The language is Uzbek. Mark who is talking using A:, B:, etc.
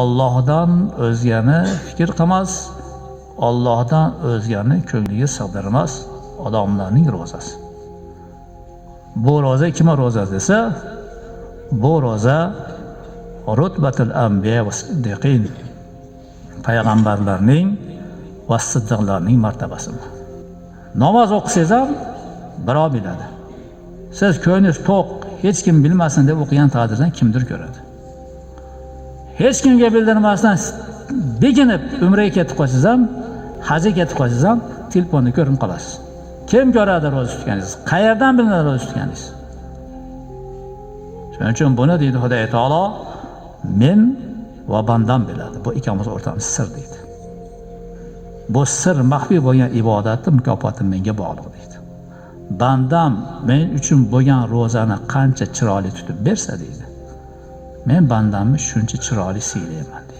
A: ollohdan o'zgani fikr qilmas ollohdan o'zgani ko'ngliga sig'dirmas odamlarning ro'zasi. Bu ro'za kimni ro'zasi desa bu ro'za rutbatul anbiya va siddiqin payg'ambarlarning va siddiqlarning martabasi namoz o'qisangiz ham birov biladi. Siz ko'nglingiz to'q hech kim bilmasin deb o'qigan taqdirda kimdir ko'radi. Hech kimga bildirmasdan bekinib umraga ketib qolsangiz ham hajga ketib qolsangiz ham telefonda ko'rinib qolasiz. Kim ko'radi ro'za tutganingizni? Qayerdan bilinadi ro'za tutganingiz shuning uchun buni deydi xudoy taolo men va bandam biladi. Bu ikkamiz o'rtamiz sir deydi. Bu sir maxfiy bo'lgan ibodatni mukofoti menga bog'liq deydi. Bandam men uchun bo'lgan ro'zani qancha chiroyli tutib bersa deydi. Men bandamni shuncha chiroyli siylayman